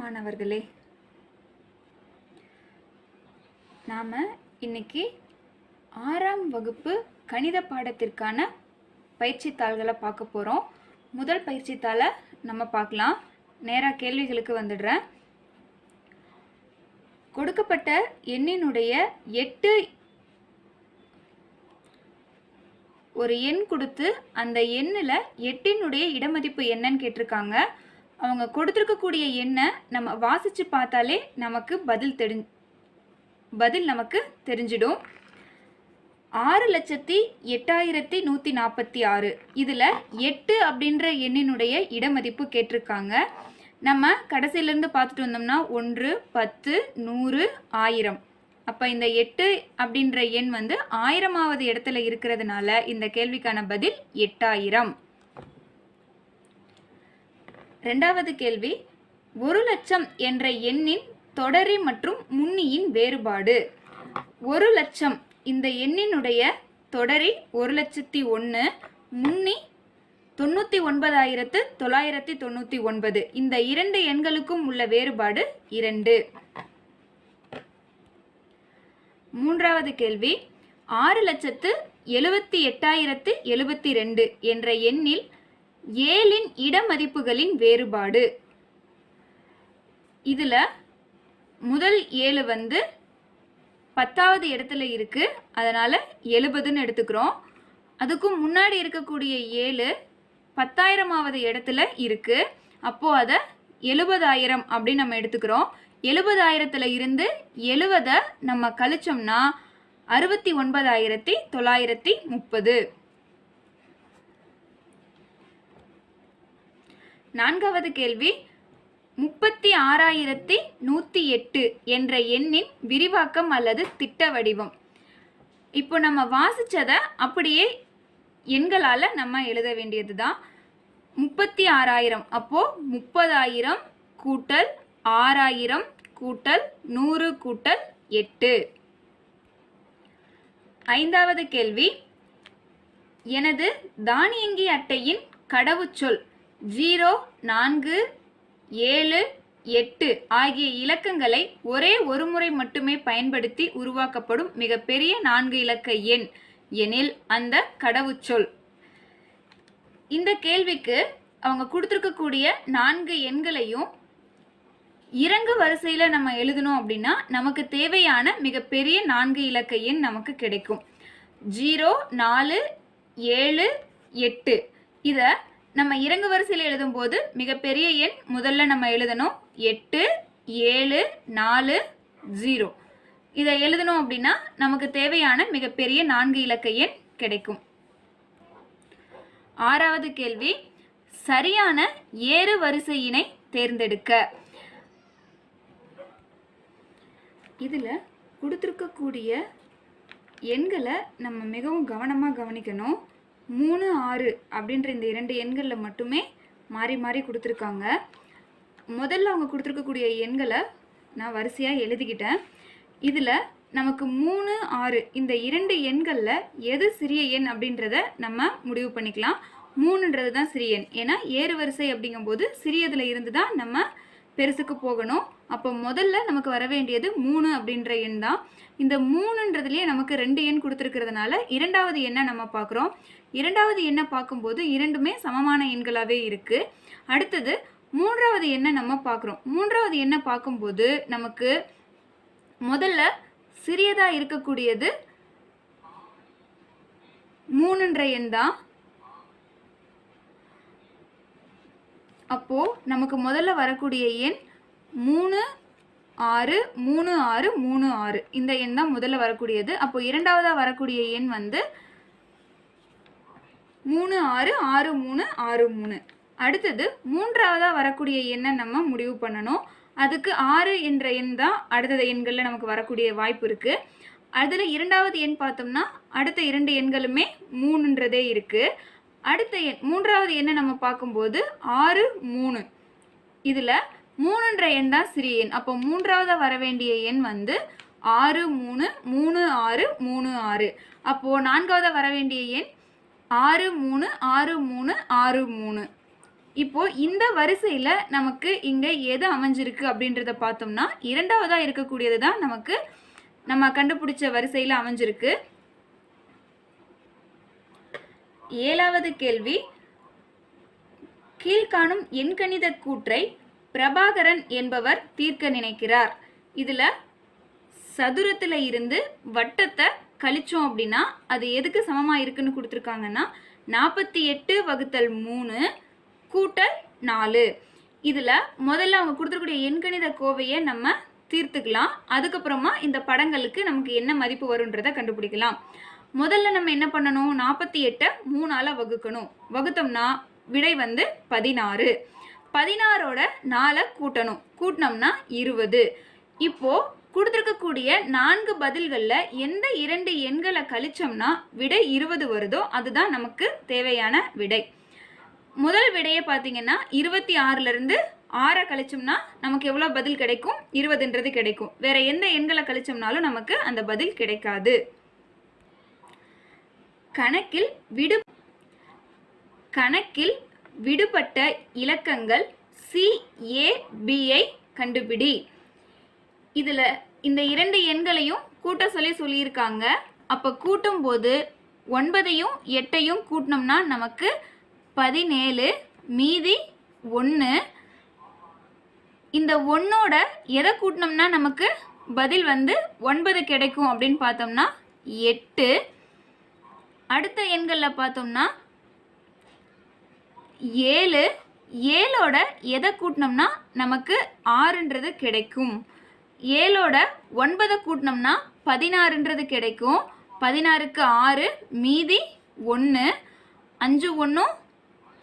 மாணவர்களே நாம் இன்னைக்கு ஆறாம் வகுப்பு கணித பாடத்திற்கான பயிற்சி தாள்களை பார்க்க போகிறோம் முதல் பயிற்சி தாளை நம்ம பார்க்கலாம். நேராக கேள்விகளுக்கு வந்துடுறேன். கொடுக்கப்பட்ட எண்ணினுடைய எட்டு ஒரு எண் கொடுத்து அந்த எண்ணில் எட்டினுடைய இடமதிப்பு என்னன்னு கேட்டிருக்காங்க. அவங்க கொடுத்துருக்கக்கூடிய எண்ணை நம்ம வாசித்து பார்த்தாலே நமக்கு பதில் தெரி பதில் நமக்கு தெரிஞ்சிடும். ஆறு லட்சத்தி எட்டாயிரத்தி நூற்றி நாற்பத்தி ஆறு. இதில் எட்டு அப்படின்ற எண்ணினுடைய இடமதிப்பு கேட்டிருக்காங்க. நம்ம கடைசியிலேருந்து பார்த்துட்டு வந்தோம்னா ஒன்று பத்து நூறு ஆயிரம். அப்போ இந்த எட்டு அப்படின்ற எண் வந்து ஆயிரமாவது இடத்துல இருக்கிறதுனால இந்த கேள்விக்கான பதில் எட்டாயிரம். ரெண்டாவது கேள்வி ஒரு லட்சம் என்ற எண்ணின் தொடரி மற்றும் முன்னியின் வேறுபாடு. ஒரு லட்சம் இந்த எண்ணினுடைய தொடரி ஒரு லட்சத்தி ஒன்று முன்னி தொண்ணூற்றி ஒன்பதாயிரத்து தொள்ளாயிரத்தி தொண்ணூற்றி ஒன்பது. இந்த இரண்டு எண்களுக்கும் உள்ள வேறுபாடு இரண்டு. மூன்றாவது கேள்வி ஆறு லட்சத்து எழுபத்தி எட்டாயிரத்து எழுபத்தி ரெண்டு என்ற எண்ணில் ஏழின் இடமதிப்புகளின் வேறுபாடு. இதில் முதல் ஏழு வந்து பத்தாவது இடத்துல இருக்குது அதனால் எழுபதுன்னு எடுத்துக்கிறோம். அதுக்கும் முன்னாடி இருக்கக்கூடிய ஏழு பத்தாயிரமாவது இடத்துல இருக்குது அப்போது அதை எழுபதாயிரம் அப்படின்னு நம்ம எடுத்துக்கிறோம். எழுபதாயிரத்தில் இருந்து எழுபதை நம்ம கழிச்சோம்னா அறுபத்தி ஒன்பதாயிரத்தி தொள்ளாயிரத்தி முப்பது. நான்காவது கேள்வி. முப்பத்தி ஆறாயிரத்தி நூற்றி எட்டு என்ற எண்ணின் விரிவாக்கம் அல்லது திட்ட வடிவம். இப்போ நம்ம வாசிச்சதை அப்படியே எண்களால் நம்ம எழுத வேண்டியது தான் முப்பத்தி ஆறாயிரம். அப்போது முப்பதாயிரம் கூட்டல் ஆறாயிரம் கூட்டல் நூறு கூட்டல் எட்டு. ஐந்தாவது கேள்வி. எனது தானியங்கி அட்டையின் கடவுச்சொல் ஜீரோ நான்கு ஏழு எட்டு ஆகிய இலக்கங்களை ஒரே ஒரு முறை மட்டுமே பயன்படுத்தி உருவாக்கப்படும் மிகப்பெரிய நான்கு இலக்க எண் எனில் அந்த கடவுச்சொல். இந்த கேள்விக்கு அவங்க கொடுத்துருக்கக்கூடிய நான்கு எண்களையும் இறங்கு வரிசையில் நம்ம எழுதணும் அப்படின்னா நமக்கு தேவையான மிகப்பெரிய நான்கு இலக்க எண் நமக்கு கிடைக்கும். ஜீரோ நாலு ஏழு எட்டு. இதை நம்ம இறங்கு வரிசையில் எழுதும்போது மிகப்பெரிய எண் முதல்ல நம்ம எழுதணும் எட்டு ஏழு நாலு ஜீரோ. இதை எழுதணும் அப்படின்னா நமக்கு தேவையான மிகப்பெரிய நான்கு இலக்க எண் கிடைக்கும். ஆறாவது கேள்வி சரியான ஏறு வரிசையினை தேர்ந்தெடுக்க. இதில் கொடுத்துருக்கக்கூடிய எண்களை நம்ம மிகவும் கவனமாக கவனிக்கணும். மூணு ஆறு அப்படின்ற இந்த இரண்டு எண்களில் மட்டுமே மாறி மாறி கொடுத்துருக்காங்க. முதல்ல அவங்க கொடுத்துருக்கக்கூடிய எண்களை நான் வரிசையாக எழுதிக்கிட்டேன். இதில் நமக்கு மூணு ஆறு இந்த இரண்டு எண்களில் எது சிறிய எண் அப்படின்றத நம்ம முடிவு பண்ணிக்கலாம். மூணுன்றது தான் சிறிய எண். ஏன்னா ஏறு வரிசை அப்படிங்கும்போது சிறியதில் இருந்து தான் நம்ம பெருசுக்கு போகணும். அப்போ முதல்ல நமக்கு வர வேண்டியது மூணு அப்படின்ற எண் தான். இந்த மூணுன்றதுலேயே நமக்கு ரெண்டு எண் கொடுத்துருக்கிறதுனால இரண்டாவது எண்ணை நம்ம பார்க்குறோம். இரண்டாவது எண்ணை பார்க்கும்போது இரண்டுமே சமமான எண்களாகவே இருக்குது அடுத்தது மூன்றாவது எண்ணை நம்ம பார்க்குறோம். மூன்றாவது எண்ணை பார்க்கும்போது நமக்கு முதல்ல சிறியதாக இருக்கக்கூடியது மூணுன்ற எண் தான். அப்போது நமக்கு முதல்ல வரக்கூடிய எண் மூணு ஆறு மூணு ஆறு மூணு ஆறு. இந்த எண் தான் முதல்ல வரக்கூடியது. அப்போ இரண்டாவதாக வரக்கூடிய எண் வந்து மூணு ஆறு ஆறு மூணு ஆறு மூணு. அடுத்தது மூன்றாவதாக வரக்கூடிய எண்ணை நம்ம முடிவு பண்ணணும். அதுக்கு ஆறு என்ற எண் தான் அடுத்த எண்களில் நமக்கு வரக்கூடிய வாய்ப்பு இருக்குது அதில் இரண்டாவது எண் பார்த்தோம்னா அடுத்த இரண்டு எண்களுமே மூணுன்றதே இருக்குது அடுத்த எண் மூன்றாவது எண்ணை நம்ம பார்க்கும்போது ஆறு மூணு. இதில் மூணுன்ற எண் தான் சிறிய எண். அப்போ மூன்றாவதாக வர வேண்டிய எண் வந்து ஆறு மூணு மூணு ஆறு மூணு ஆறு. அப்போது நான்காவதாக வர வேண்டிய எண் ஆறு மூணு ஆறு மூணு ஆறு மூணு. இப்போது இந்த வரிசையில் நமக்கு இங்கே எது அமைஞ்சிருக்கு அப்படின்றத பார்த்தோம்னா இரண்டாவதாக இருக்கக்கூடியது தான் நமக்கு நம்ம கண்டுபிடிச்ச வரிசையில் அமைஞ்சிருக்கு. ஏழாவது கேள்வி கீழ்காணும் எண்கணித கூற்றை பிரபாகரன் என்பவர் தீர்க்க நினைக்கிறார். இதில் சதுரத்தில் இருந்து வட்டத்தை கழிச்சோம் அப்படின்னா அது எதுக்கு சமமாக இருக்குன்னு கொடுத்துருக்காங்கன்னா நாற்பத்தி எட்டு வகுத்தல் மூணு கூட்டல் நாலு. இதில் முதல்ல அவங்க கொடுத்துருக்கூடிய எண்கணித கோவையை நம்ம தீர்த்துக்கலாம். அதுக்கப்புறமா இந்த படங்களுக்கு நமக்கு என்ன மதிப்பு வருன்றதை கண்டுபிடிக்கலாம். முதல்ல நம்ம என்ன பண்ணணும்? நாற்பத்தி எட்டை மூணால் வகுக்கணும். வகுத்தோம்னா விடை வந்து பதினாறு. பதினாறோட நாலை கூட்டணும். கூட்டினோம்னா இருபது. இப்போது கொடுத்துருக்கக்கூடிய நான்கு பதில்களில் எந்த இரண்டு எண்களை கழிச்சோம்னா விடை இருபது வருதோ அதுதான் நமக்கு தேவையான விடை. முதல் விடையை பார்த்தீங்கன்னா இருபத்தி ஆறுலேருந்து ஆறை கழிச்சோம்னா நமக்கு எவ்வளோ பதில் கிடைக்கும்? இருபதுன்றது கிடைக்கும். வேற எந்த எண்களை கழிச்சோம்னாலும் நமக்கு அந்த பதில் கிடைக்காது. கணக்கில் விடு கணக்கில் விடுபட்ட இலக்கங்கள் சிஏபிஐ கண்டுபிடி. இதில் இந்த இரண்டு எண்களையும் கூட்ட சொல்லி சொல்லியிருக்காங்க. அப்போ கூட்டும்போது ஒன்பதையும் எட்டையும் கூட்டினோம்னா நமக்கு பதினேழு மீதி ஒன்று இந்த ஒன்னோட எதை கூட்டினோம்னா நமக்கு பதில் வந்து ஒன்பது கிடைக்கும் அப்படின்னு பார்த்தோம்னா எட்டு. அடுத்த எண்களில் பார்த்தோம்னா ஏழு ஏழோட எதை கூட்டினோம்னா நமக்கு ஆறுன்றது கிடைக்கும். ஏழோட ஒன்பதை கூட்டினோம்னா பதினாறுன்றது கிடைக்கும். பதினாறுக்கு ஆறு மீதி ஒன்று அஞ்சு ஒன்றும்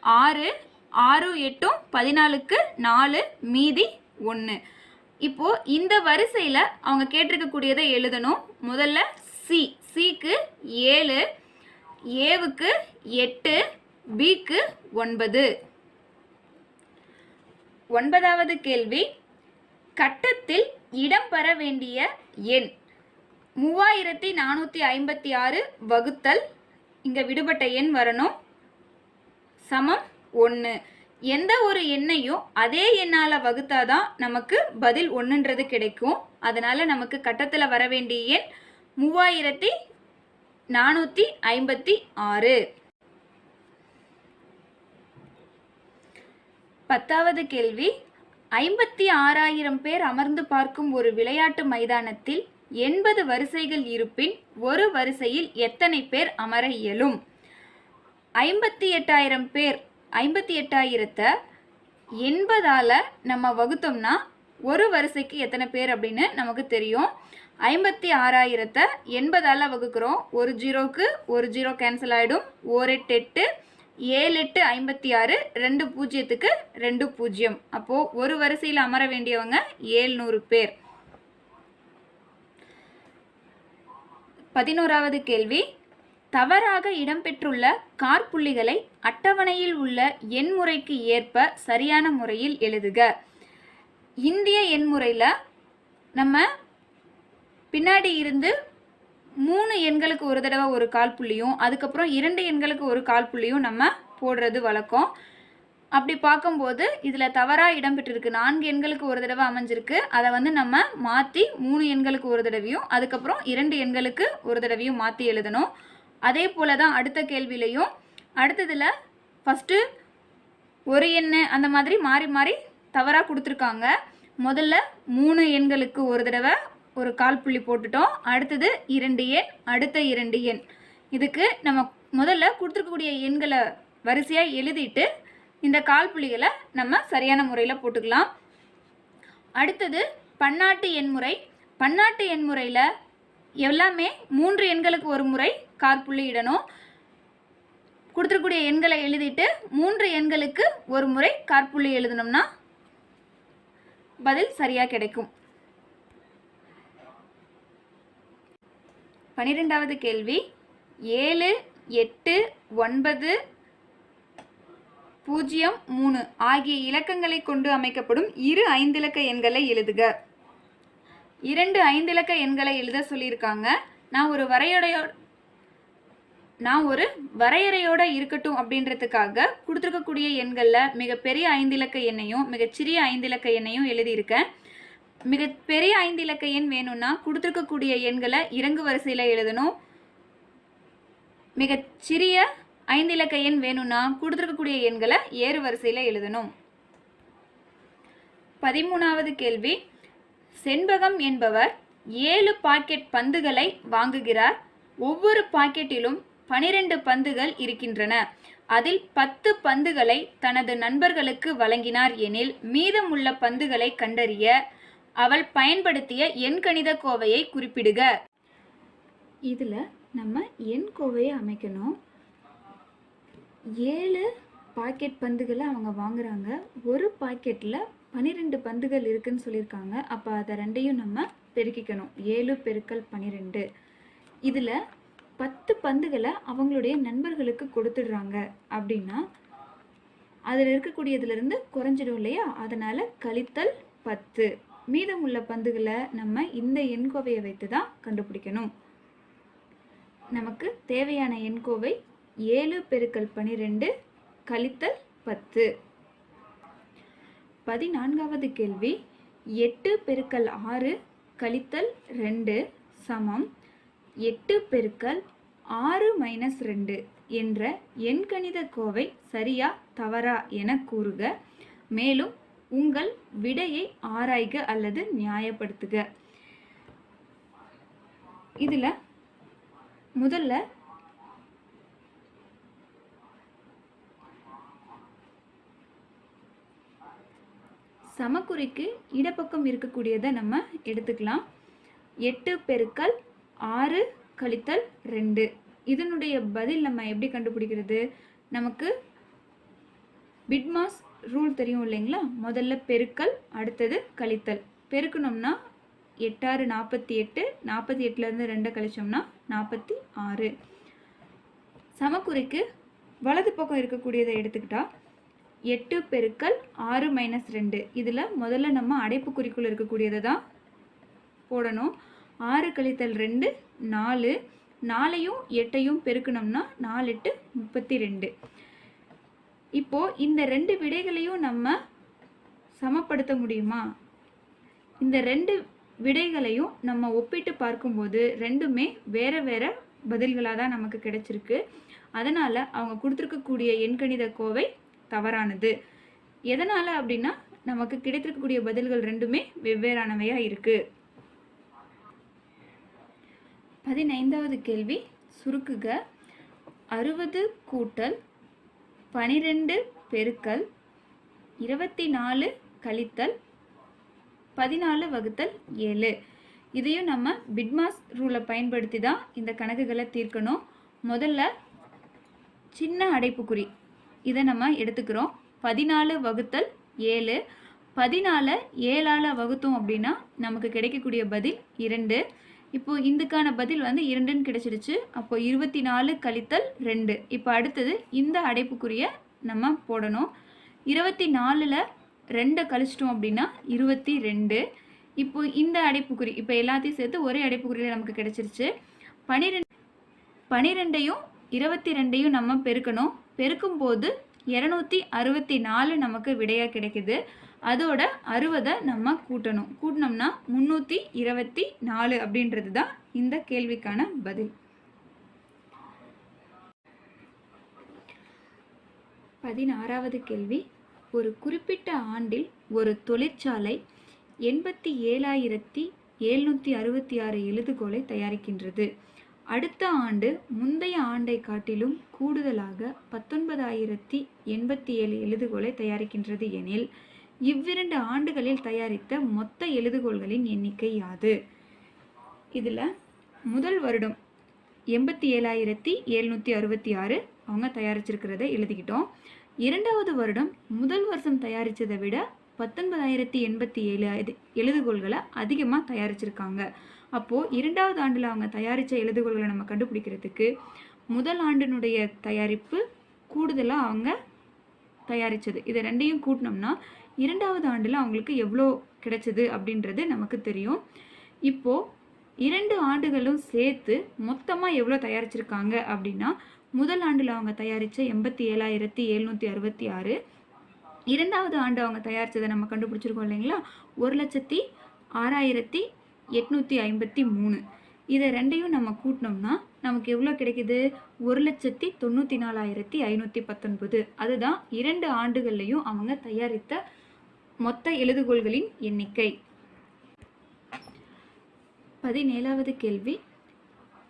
ஆறு. ஆறு எட்டும் பதினாலுக்கு நாலு மீதி ஒன்று இப்போது இந்த வரிசையில் அவங்க கேட்டிருக்கக்கூடியதை எழுதணும். முதல்ல சி சிக்கு ஏழு ஏவுக்கு எட்டு பிக்கு ஒன்பது. ஒன்பதாவது கேள்வி. கட்டத்தில் இடம்பெற வேண்டிய எண் மூவாயிரத்தி நானூற்றி ஐம்பத்தி ஆறு வகுத்தல். இங்கே விடுபட்ட எண் வரணும். சமம் ஒன்று எந்த ஒரு எண்ணையும் அதே எண்ணால் வகுத்தாதான் நமக்கு பதில் ஒன்றுன்றது கிடைக்கும். அதனால் நமக்கு கட்டத்தில் வர வேண்டிய எண் மூவாயிரத்தி நானூற்றி ஐம்பத்தி ஆறு. பத்தாவது கேள்வி. ஐம்பத்தி ஆறாயிரம் பேர் அமர்ந்து பார்க்கும் ஒரு விளையாட்டு மைதானத்தில் எண்பது வரிசைகள் இருப்பின் ஒரு வரிசையில் எத்தனை பேர் அமர இயலும்? ஐம்பத்தி எட்டாயிரம் பேர் ஐம்பத்தி எட்டாயிரத்தை எண்பதால் நம்ம வகுத்தோம்னா ஒரு வரிசைக்கு எத்தனை பேர் அப்படின்னு நமக்கு தெரியும். ஐம்பத்தி ஆறாயிரத்தை எண்பதால் வகுக்கிறோம். ஒரு ஜீரோக்கு ஒரு ஜீரோ கேன்சல் ஆகிடும் ஓர் எட்டு எட்டு ஏழு எட்டு ஐம்பத்தி ஆறு ரெண்டு பூஜ்ஜியத்துக்கு ரெண்டு பூஜ்ஜியம். அப்போது ஒரு வரிசையில் அமர வேண்டியவங்க ஏழ்நூறு பேர். பதினோராவது கேள்வி. தவறாக இடம்பெற்றுள்ள கார்புள்ளிகளை அட்டவணையில் உள்ள எண்முறைக்கு ஏற்ப சரியான முறையில் எழுதுக. இந்திய எண்முறையில் நம்ம பின்னாடி இருந்து மூணு எண்களுக்கு ஒரு தடவை ஒரு கால் புள்ளியும் அதுக்கப்புறம் இரண்டு எண்களுக்கு ஒரு கால் புள்ளியும் நம்ம போடுறது வழக்கம். அப்படி பார்க்கும்போது இதில் தவறாக இடம்பெற்றிருக்கு. நான்கு எண்களுக்கு ஒரு தடவை அமைஞ்சிருக்கு. அதை வந்து நம்ம மாற்றி மூணு எண்களுக்கு ஒரு தடவையும் அதுக்கப்புறம் இரண்டு எண்களுக்கு ஒரு தடவையும் மாற்றி எழுதணும். அதே போல தான் அடுத்த கேள்வியிலையும். அடுத்ததில் ஃபஸ்ட்டு ஒரு எண்ணு அந்த மாதிரி மாறி மாறி தவறாக கொடுத்துருக்காங்க. முதல்ல மூணு எண்களுக்கு ஒரு தடவை ஒரு கால் புள்ளி போட்டுட்டோம். அடுத்தது இரண்டு எண் அடுத்த இரண்டு எண். இதுக்கு நம்ம முதல்ல கொடுத்துருக்கக்கூடிய எண்களை வரிசையாக எழுதிட்டு இந்த கால் புள்ளிகளை நம்ம சரியான முறையில் போட்டுக்கலாம். அடுத்தது பன்னாட்டு எண்முறை பன்னாட்டு எண்முறையில் எல்லாமே மூன்று எண்களுக்கு ஒரு முறை காற்புள்ளி இடணும். கொடுத்துருக்கூடிய எண்களை எழுதிட்டு மூன்று எண்களுக்கு ஒரு முறை காற்புள்ளி எழுதணும்னா பதில் சரியாக கிடைக்கும். பன்னிரெண்டாவது கேள்வி. ஏழு எட்டு ஒன்பது பூஜ்ஜியம் மூணு ஆகிய இலக்கங்களை கொண்டு அமைக்கப்படும் இரு ஐந்திலக்க எண்களை எழுதுக. இரண்டு ஐந்திலக்க எண்களை எழுத சொல்லியிருக்காங்க. நான் ஒரு வரையறையோ நான் ஒரு வரையறையோட இருக்கட்டும் அப்படின்றதுக்காக கொடுத்துருக்கக்கூடிய எண்களில் மிகப்பெரிய ஐந்திலக்க எண்ணையும் மிகச்சிறிய ஐந்திலக்க எண்ணையும் எழுதியிருக்கேன். மிகப்பெரிய ஐந்திலக்க எண் வேணும்னா கொடுத்துருக்கக்கூடிய எண்களை இறங்கு வரிசையில் எழுதணும். மிகச்சிறிய ஐந்திலக்க எண் வேணும்னா கொடுத்துருக்கக்கூடிய எண்களை ஏறு வரிசையில் எழுதணும். பதிமூணாவது கேள்வி. செண்பகம் என்பவர் ஏழு பாக்கெட் பந்துகளை வாங்குகிறார். ஒவ்வொரு பாக்கெட்டிலும் பனிரெண்டு பந்துகள் இருக்கின்றன. அதில் பத்து பந்துகளை தனது நண்பர்களுக்கு வழங்கினார் எனில் மீதமுள்ள பந்துகளை கண்டறிய அவள் பயன்படுத்திய எண்கணித கோவையை குறிப்பிடுக. இதில் நம்ம எண் கோவையை அமைக்கணும். ஏழு பாக்கெட் பந்துகளை அவங்க வாங்குறாங்க. ஒரு பாக்கெட்டில் பன்னிரெண்டு பந்துகள் இருக்குன்னு சொல்லியிருக்காங்க. அப்போ அதை ரெண்டையும் நம்ம பெருக்கிக்கணும். ஏழு பெருக்கல் பன்னிரெண்டு இதில் பத்து பந்துகளை அவங்களுடைய நண்பர்களுக்கு கொடுத்துடுறாங்க அப்படின்னா அதில் இருக்கக்கூடியதுலேருந்து குறைஞ்சிடும் இல்லையா? அதனால் கழித்தல் பத்து. மீதமுள்ள பந்துகளை நம்ம இந்த எண்கோவையை வைத்து தான் கண்டுபிடிக்கணும். நமக்கு தேவையான எண்கோவை ஏழு பெருக்கல் பனிரெண்டு கழித்தல் பத்து. பதினான்காவது கேள்வி எட்டு பெருக்கல் ஆறு கழித்தல் ரெண்டு சமம் எட்டு பெருக்கல் ஆறு மைனஸ் ரெண்டு என்ற எண்கணித கோவை சரியா தவறா என கூறுக. மேலும் உங்கள் விடையை ஆராய்க அல்லது நியாயப்படுத்துக. இதில் முதல்ல சமக்குறிக்கு இடப்பக்கம் இருக்கக்கூடியதை நம்ம எடுத்துக்கலாம். எட்டு பெருக்கல் ஆறு கழித்தல் ரெண்டு. இதனுடைய பதில் நம்ம எப்படி கண்டுபிடிக்கிறது? நமக்கு பிட்மாஸ் ரூல் தெரியும் இல்லைங்களா? முதல்ல பெருக்கல் அடுத்தது கழித்தல். பெருக்கணும்னா எட்டாறு நாற்பத்தி எட்டு நாற்பத்தி எட்டுலேருந்து ரெண்டை கழிச்சோம்னா நாற்பத்தி ஆறு. சமக்குறிக்கு வலது பக்கம் இருக்கக்கூடியதை எடுத்துக்கிட்டால் எட்டு பெருக்கல் ஆறு மைனஸ் ரெண்டு. இதில் முதல்ல நம்ம அடைப்புக்குறிக்குள்ளே இருக்கக்கூடியதை தான் போடணும். ஆறு கழித்தல் ரெண்டு நாலு. நாலையும் எட்டையும் பெருக்கணும்னா நாலு எட்டு முப்பத்தி ரெண்டு. இப்போது இந்த ரெண்டு விடைகளையும் நம்ம சமப்படுத்த முடியுமா? இந்த ரெண்டு விடைகளையும் நம்ம ஒப்பிட்டு பார்க்கும்போது ரெண்டுமே வேற வேற பதில்களாக தான் நமக்கு கிடைச்சிருக்கு. அதனால் அவங்க கொடுத்துருக்கக்கூடிய எண்கணித கோவை தவறானது. எதனால் அப்படின்னா நமக்கு கிடைத்திருக்கக்கூடிய பதில்கள் ரெண்டுமே வெவ்வேறானவையாக இருக்குது பதினைந்தாவது கேள்வி சுருக்குக. அறுபது கூட்டல் பனிரெண்டு பெருக்கல் இருபத்தி நாலு கழித்தல் பதினாலு வகுத்தல் ஏழு. இதையும் நம்ம பிட்மாஸ் ரூலை பயன்படுத்தி தான் இந்த கணக்குகளை தீர்க்கணும். முதல்ல சின்ன அடைப்புக்குறி. இதை நம்ம எடுத்துக்கிறோம். பதினாலு வகுத்தல் ஏழு. பதினாலை ஏழால் வகுத்தோம் அப்படின்னா நமக்கு கிடைக்கக்கூடிய பதில் இரண்டு. இப்போது இதுக்கான பதில் வந்து இரண்டுன்னு கிடைச்சிருச்சு அப்போது இருபத்தி நாலு கழித்தல் ரெண்டு. இப்போ அடுத்தது இந்த அடைப்புக்குறியை நம்ம போடணும். இருபத்தி நாலில் ரெண்டை கழிச்சிட்டோம் அப்படின்னா இருபத்தி ரெண்டு இப்போ இந்த அடைப்புக்குறி இப்போ எல்லாத்தையும் சேர்த்து ஒரே அடைப்புக்குறியில் நமக்கு கிடைச்சிருச்சு. பனிரெண்டு பனிரெண்டையும் இருபத்தி ரெண்டையும் நம்ம பெருக்கணும். பெருக்கும்போது இரநூத்தி அறுபத்தி நாலு நமக்கு விடையாக கிடைக்குது. அதோட அறுபதை நம்ம கூட்டணும். கூட்டினோம்னா முந்நூற்றி இருபத்தி நாலு அப்படின்றது தான் இந்த கேள்விக்கான பதில். பதினாறாவது கேள்வி. ஒரு குறிப்பிட்ட ஆண்டில் ஒரு தொழிற்சாலை எண்பத்தி ஏழாயிரத்தி எழுநூற்றி அறுபத்தி ஆறு எழுதுகோலை தயாரிக்கின்றது. அடுத்த ஆண்டு முந்தைய ஆண்டை காட்டிலும் கூடுதலாக பத்தொன்பதாயிரத்தி எண்பத்தி ஏழு எழுதுகோலை தயாரிக்கின்றது எனில் இவ்விரண்டு ஆண்டுகளில் தயாரித்த மொத்த எழுதுகோள்களின் எண்ணிக்கை யாது? இதில் முதல் வருடம் எண்பத்தி ஏழாயிரத்தி எழுநூற்றி அறுபத்தி ஆறு அவங்க தயாரிச்சிருக்கிறத எழுதிக்கிட்டோம். இரண்டாவது வருடம் முதல் வருஷம் தயாரித்ததை விட பத்தொன்பதாயிரத்தி எண்பத்தி ஏழு இது எழுதுகோள்களை அதிகமாக தயாரிச்சிருக்காங்க. அப்போது இரண்டாவது ஆண்டில் அவங்க தயாரித்த எழுதுகோள்களை நம்ம கண்டுபிடிக்கிறதுக்கு முதல் ஆண்டினுடைய தயாரிப்பு கூடுதலாக அவங்க தயாரித்தது இதை ரெண்டையும் கூட்டினோம்னா இரண்டாவது ஆண்டில் அவங்களுக்கு எவ்வளோ கிடைச்சது அப்படின்றது நமக்கு தெரியும். இப்போது இரண்டு ஆண்டுகளும் சேர்த்து மொத்தமாக எவ்வளோ தயாரிச்சிருக்காங்க அப்படின்னா முதல் ஆண்டில் அவங்க தயாரித்த எண்பத்தி ஏழாயிரத்தி எழுநூற்றி அறுபத்தி ஆறு இரண்டாவது ஆண்டு அவங்க தயாரித்ததை நம்ம கண்டுபிடிச்சிருக்கோம் இல்லைங்களா? ஒரு லட்சத்தி ஆறாயிரத்தி எட்நூற்றி ஐம்பத்தி மூணு. இதை ரெண்டையும் நம்ம கூட்டினோம்னா நமக்கு எவ்வளோ கிடைக்குது? ஒரு லட்சத்தி தொண்ணூற்றி நாலாயிரத்தி ஐநூற்றி பத்தொன்பது. அதுதான் இரண்டு ஆண்டுகள்லையும் அவங்க தயாரித்த மொத்த எழுதுகோள்களின் எண்ணிக்கை. பதினேழாவது கேள்வி.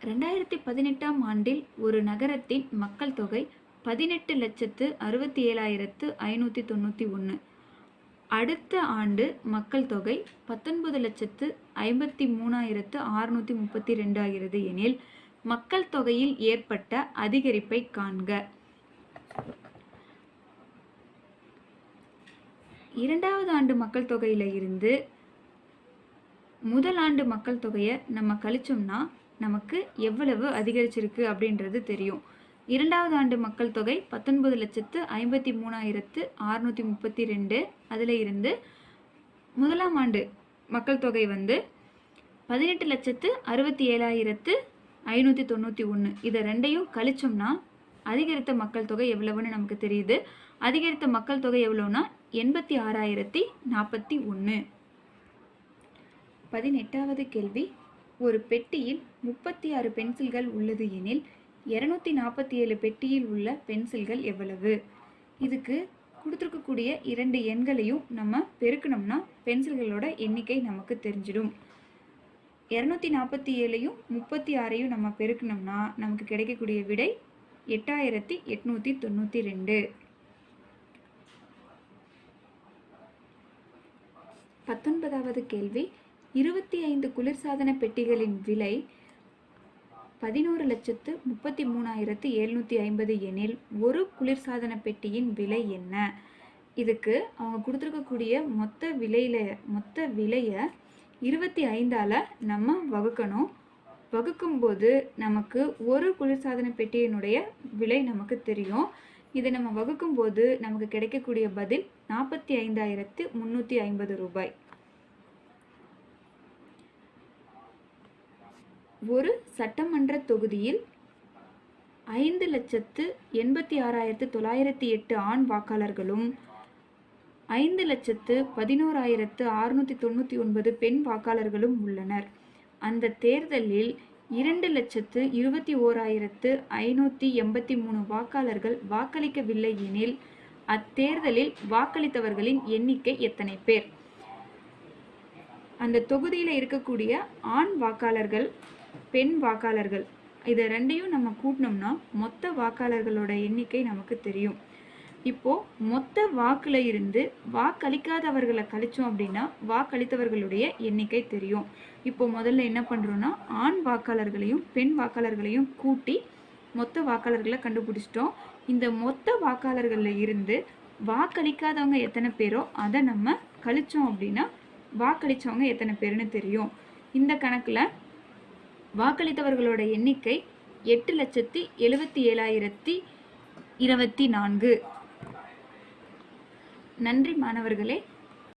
ரெண்டாயிரத்தி பதினெட்டாம் ஆண்டில் ஒரு நகரத்தின் மக்கள் தொகை பதினெட்டு லட்சத்து அறுபத்தி ஏழாயிரத்து ஐநூற்றி தொண்ணூற்றி ஒன்று அடுத்த ஆண்டு மக்கள் தொகை பத்தொன்பது லட்சத்து ஐம்பத்தி மூணாயிரத்து அறுநூற்றி முப்பத்தி ரெண்டு ஆகிறது எனில் மக்கள் தொகையில் ஏற்பட்ட அதிகரிப்பை காண்க. இரண்டாவது ஆண்டு மக்கள் தொகையில் இருந்து முதல் ஆண்டு மக்கள் தொகையை நம்ம கழிச்சோம்னா நமக்கு எவ்வளவு அதிகரிச்சிருக்கு அப்படின்றது தெரியும். இரண்டாவது ஆண்டு மக்கள் தொகை பத்தொன்பது லட்சத்து ஐம்பத்தி மூணாயிரத்து அறுநூற்றி முப்பத்தி ரெண்டு. அதில் இருந்து முதலாம் ஆண்டு மக்கள் தொகை வந்து பதினெட்டு லட்சத்து அறுபத்தி ஏழாயிரத்து ஐநூற்றி தொண்ணூற்றி ஒன்று இதை ரெண்டையும் கழிச்சோம்னா அதிகரித்த மக்கள் தொகை எவ்வளவுன்னு நமக்கு தெரியுது. அதிகரித்த மக்கள் தொகை எவ்வளோன்னா எண்பத்தி ஆறாயிரத்தி நாற்பத்தி ஒன்று பதினெட்டாவது கேள்வி. ஒரு பெட்டியில் முப்பத்தி ஆறு பென்சில்கள் உள்ளது எனில் இரநூத்தி நாற்பத்தி ஏழு பெட்டியில் உள்ள பென்சில்கள் எவ்வளவு? இதுக்கு கொடுத்துருக்கக்கூடிய இரண்டு எண்களையும் நம்ம பெருக்கணும்னா பென்சில்களோட எண்ணிக்கை நமக்கு தெரிஞ்சிடும். இரநூத்தி நாற்பத்தி ஏழையும் முப்பத்தி ஆறையும் நம்ம பெருக்கணும்னா நமக்கு கிடைக்கக்கூடிய விடை எட்டாயிரத்தி எட்நூற்றி தொண்ணூற்றி ரெண்டு. பத்தொன்பதாவது கேள்வி. இருபத்தி ஐந்து குளிர்சாதன பெட்டிகளின் விலை பதினோரு லட்சத்து முப்பத்தி மூணாயிரத்து எழுநூற்றி ஐம்பது எனில் ஒரு குளிர்சாதன பெட்டியின் விலை என்ன? இதுக்கு அவங்க கொடுத்துருக்கக்கூடிய மொத்த விலையில மொத்த விலையை இருபத்தி ஐந்தால் நம்ம வகுக்கணும். வகுக்கும்போது நமக்கு ஒரு குளிர்சாதன பெட்டியினுடைய விலை நமக்கு தெரியும். இதை நம்ம வகுக்கும்போது நமக்கு கிடைக்கக்கூடிய பதில் நாற்பத்தி ஐந்தாயிரத்து முந்நூற்றி ஐம்பது ரூபாய். ஒரு சட்டமன்ற தொகுதியில் ஐந்து லட்சத்து எண்பத்தி ஆறாயிரத்து தொள்ளாயிரத்தி எட்டு ஆண் வாக்காளர்களும் ஐந்து லட்சத்து பதினோராயிரத்து அறுநூற்றி தொண்ணூற்றி ஒன்பது பெண் வாக்காளர்களும் உள்ளனர். அந்த தேர்தலில் இரண்டு லட்சத்து இருபத்தி ஓராயிரத்து ஐநூற்றி எண்பத்தி மூணு வாக்காளர்கள் வாக்களிக்கவில்லை எனில் அத்தேர்தலில் வாக்களித்தவர்களின் எண்ணிக்கை எத்தனை பேர்? அந்த தொகுதியில் இருக்கக்கூடிய ஆண் வாக்காளர்கள் பெண் வாக்காளர்கள் இதை ரெண்டையும் நம்ம கூட்டினோம்னா மொத்த வாக்காளர்களோட எண்ணிக்கை நமக்கு தெரியும். இப்போ மொத்த வாக்குல இருந்து வாக்களிக்காதவர்களை கழிச்சோம் அப்படின்னா வாக்களித்தவர்களுடைய எண்ணிக்கை தெரியும். இப்போ முதல்ல என்ன பண்ணுறோன்னா ஆண் வாக்காளர்களையும் பெண் வாக்காளர்களையும் கூட்டி மொத்த வாக்காளர்களை கண்டுபிடிச்சிட்டோம். இந்த மொத்த வாக்காளர்களில் இருந்து வாக்களிக்காதவங்க எத்தனை பேரோ அதை நம்ம கழிச்சோம் அப்படின்னா வாக்களித்தவங்க எத்தனை பேருன்னு தெரியும். இந்த கணக்கில் வாக்களித்தவர்களோட எண்ணிக்கை எட்டு லட்சத்தி எழுபத்தி ஏழாயிரத்தி இருபத்தி நான்கு. நன்றி மாணவர்களே.